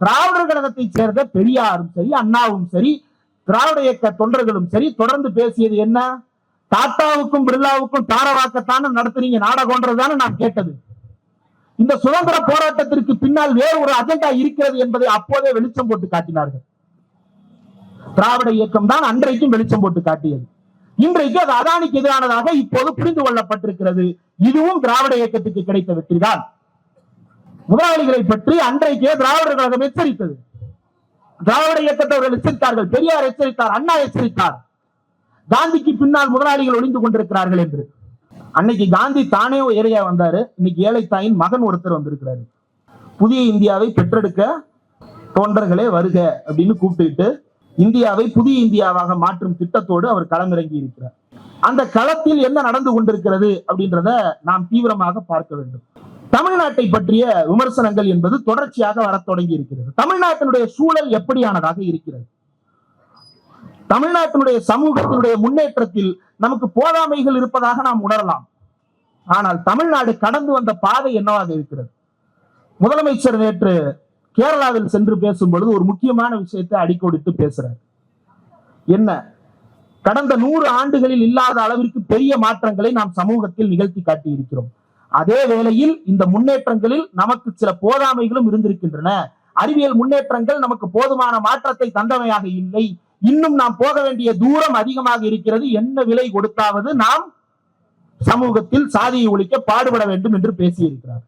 திராவிடர் கழகத்தை சேர்ந்த பெரியாரும் சரி அண்ணாவும் சரி திராவிட இயக்க தொண்டர்களும் சரி தொடர்ந்து பேசியது என்ன? டாட்டாவுக்கும் பிர்லாவுக்கும் தாரவாக்கத்தான நடத்துறீங்க நாடகம்ன்றதுதானே நான் கேட்டது. இந்த சுதந்திர போராட்டத்திற்கு பின்னால் வேறு ஒரு அஜெண்டா இருக்கிறது என்பதை அப்போதே வெளிச்சம் போட்டு காட்டினார்கள். திராவிட இயக்கம் தான் அன்றைக்கும் வெளிச்சம் போட்டு காட்டியது. இன்றைக்கு அது அதானிக்கு எதிரானதாக இப்போது புரிந்து கொள்ளப்பட்டிருக்கிறது. இதுவும் திராவிட இயக்கத்துக்கு கிடைத்த வெற்றிதான். முதலாளிகளை பற்றி அன்றைக்கே திராவிடர் கழகம் எச்சரித்தது. திராவிட இயக்கத்தவர்கள் எச்சரித்தார்கள். பெரியார் எச்சரித்தார் அண்ணா எச்சரித்தார். காந்திக்கு பின்னால் முதலாளிகள் ஒளிந்து கொண்டிருக்கிறார்கள் என்று. அன்னைக்கு காந்தி தானே ஏரியா வந்தாரு. இன்னைக்கு ஏழை தாயின் மகன் ஒருத்தர் வந்திருக்கிறாரு. புதிய இந்தியாவை பெற்றெடுக்க தொண்டர்களே வருக அப்படின்னு கூப்பிட்டுட்டு இந்தியாவை புதிய இந்தியாவாக மாற்றும் திட்டத்தோடு அவர் களமிறங்கி இருக்கிறார். அந்த களத்தில் என்ன நடந்து கொண்டிருக்கிறது அப்படின்றத நாம் தீவிரமாக பார்க்க வேண்டும். தமிழ்நாட்டை பற்றிய விமர்சனங்கள் என்பது தொடர்ச்சியாக வரத் தொடங்கி இருக்கிறது. தமிழ்நாட்டினுடைய சூழல் எப்படியானதாக இருக்கிறது? தமிழ்நாட்டினுடைய சமூகத்தினுடைய முன்னேற்றத்தில் நமக்கு போதாமைகள் இருப்பதாக நாம் உணரலாம். ஆனால் தமிழ்நாடு கடந்து வந்த பாதை என்னவாக இருக்கிறது? முதலமைச்சர் நேற்று கேரளாவில் சென்று பேசும் பொழுது ஒரு முக்கியமான விஷயத்தை அடிக்கோடிட்டு பேசுறார். என்ன? கடந்த நூறு ஆண்டுகளில் இல்லாத அளவிற்கு பெரிய மாற்றங்களை நாம் சமூகத்தில் நிகழ்த்தி காட்டி இருக்கிறோம் அதே வேளையில் இந்த முன்னேற்றங்களில் நமக்கு சில போதாமைகளும் இருந்திருக்கின்றன. அறிவியல் முன்னேற்றங்கள் நமக்கு போதுமான மாற்றத்தை தந்தவையாக இல்லை. இன்னும் நாம் போக வேண்டிய தூரம் அதிகமாக இருக்கிறது. என்ன விலை கொடுத்தாவது நாம் சமூகத்தில் சாதியை ஒழிக்க பாடுபட வேண்டும் என்று பேசியிருக்கிறார்.